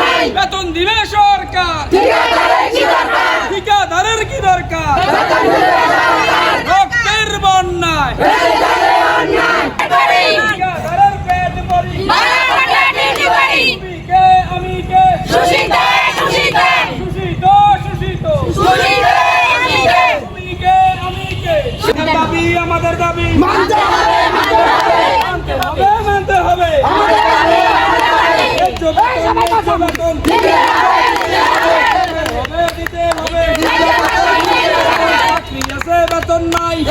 নাই বেতন দিবে সরকার ঠিকাদারের কি দরকার রক্তের বন্যায় ঠিকাদারের পেট ভরি তুমি কে আমি কে শোষিত শোষিত তুমি কে আমি কে দাবি আমাদের দাবি মানতে হবে মানতে হবে ন্যায্য বেতন, ন্যায্য বেতন। দিতে হবে, দিতে হবে। চাকরি আছে, বেতন নাই এই কেমন অন্যায় বেতন দিবে সরকার দালালের কি দরকার বেতন দিবে সরকার ঠিকাদারের কি দরকার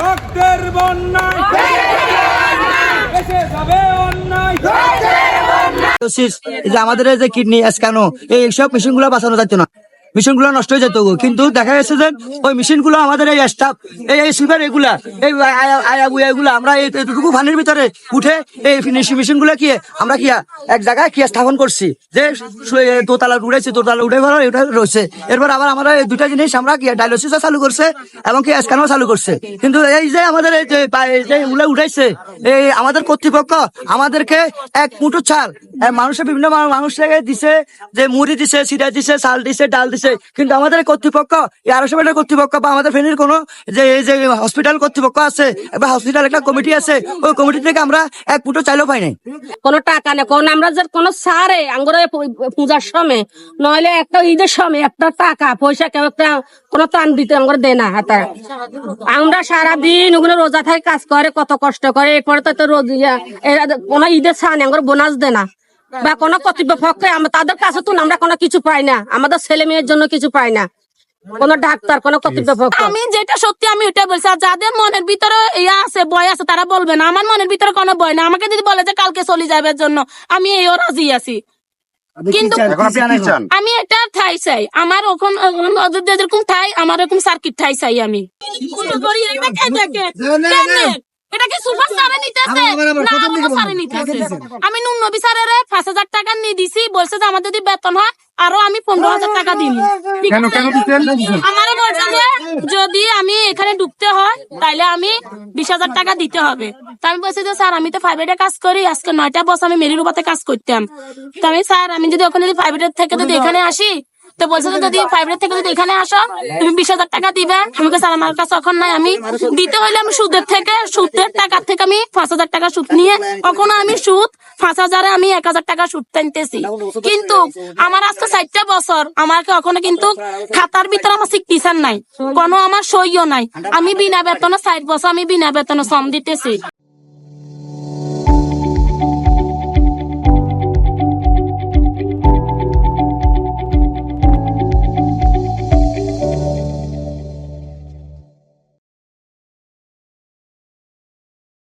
রক্তের বন্যায়। আমাদের যে কিডনি স্ক্যানো এই সব মেশিনগুলো বাঁচানো যাচ্ছে না। মেশিনগুলো নষ্ট হয়ে যেত কিন্তু দেখা গেছে যে ওই মেশিনগুলো আমাদের এই স্টাফ এই এই সুগার এগুলা, এই আয়া- বুয়া এগুলা, আমরা এতটুকু পানির ভিতরে উঠে এই মেশিনগুলো কি, আমরা কি এক জায়গায় কি স্থাপন করছি? যে দোতলা উঠেছে দোতলা উঠে ভালো এটা রয়েছে। এরপর আবার আমরা এই দুটা জিনিস আমরা কি ডায়ালিসিসও চালু করছে এবং কি স্ক্যানও চালু করছে। কিন্তু এই যে আমাদের এই যে এগুলো উঠাইছে এই আমাদের কর্তৃপক্ষ আমাদেরকে এক মুঠো চাল মানুষের বিভিন্ন মানুষকে দিছে, যে মুড়ি দিছে, সিরা দিছে, চাল দিছে, ডাল দিছে কিন্তু আমাদের কর্তৃপক্ষ, এই আরও সবের কর্তৃপক্ষ বা আমাদের ফেনীর কোনো যে, এই যে হসপিটাল কর্তৃপক্ষ আছে বা হসপিটাল একটা কমিটি আছে, ওই কমিটি থেকে আমরা এক মুঠো চাইলেও পাই নাই। কোনো টাকা নেই কোন আমরা যে কোনো সারে আঙ্গুরে পূজার সময়, নইলে একটা ঈদের সময় একটা টাকা, পয়সা কেউ একটা, কোনো টান দিতে আমরা দেয় না হাতে। আমরা সারাদিন ওগুলো রোজা থাকে কাজ করে, কত কষ্ট করে, এরপরে তো রোজ কোনো ঈদের সান আমরা বোনাস দেয় না। বা কোনো কর্তৃপক্ষে আমরা তাদের কাছে তো আমরা কোনো কিছু পাই না। আমাদের ছেলে মেয়ের জন্য কিছু পাই না। কোনো ডাক্তার কোনো কর্তৃপক্ষ আমি যেটা সত্যি আমি ওইটা বলছি আর যাদের মনের ভিতরে ইয়া আছে বয় আছে তারা বলবে না। আমার মনের ভিতরে কোনো বয় না। আমাকে যদি বলে যে কালকে চলে যাবে জন্য আমি এইও রাজি আছি। কিন্তু আমি এটা ঠাই চাই। আমার ওখান ওখান- যেরকম ঠাই আমার এরকম সার্কিট ঠাই চাই আমি। এটা কি সুপার সারে নিতেছে। না আমাকে সারে নিতেছে। আমি নুন নবী স্যারের পাঁচ হাজার টাকা নিয়ে দিছি বলছে যে আমার যদি বেতন হয় আরও আমি পনেরো হাজার টাকা দিন কেন কেন আমারও বলছে যে যদি আমি এখানে ঢুকতে হয় তাহলে আমি বিশ হাজার টাকা দিতে হবে। তা আমি বলছি যে স্যার আমি তো প্রাইভেটে কাজ করি আজকে নয়টা বছর আমি মেরিরুবাতে কাজ করতাম। তো আমি স্যার আমি যদি ওখানে যদি প্রাইভেটের থেকে যদি এখানে আসি তো বলছে যদি প্রাইভেট থেকে যদি এখানে আসো, তুমি বিশ হাজার টাকা দিবে। আমি স্যার আমার কাছে এখন নাই। আমি দিতে হইলে আমি সুদের থেকে, সুদের টাকার থেকে আমি পাঁচ হাজার টাকা সুদ নিয়ে কখনো আমি সুদ পাঁচ হাজারে আমি এক হাজার টাকা সুদ টানতেছি। কিন্তু আমার আজকে চারটা বছর, আমাকে ওখানে কিন্তু খাতার ভিতরে আমার সিগনেচার নাই। কোনো আমার সইও নাই। আমি বিনা বেতনে ষাট বছর আমি বিনা বেতনে শ্রম দিতেছি।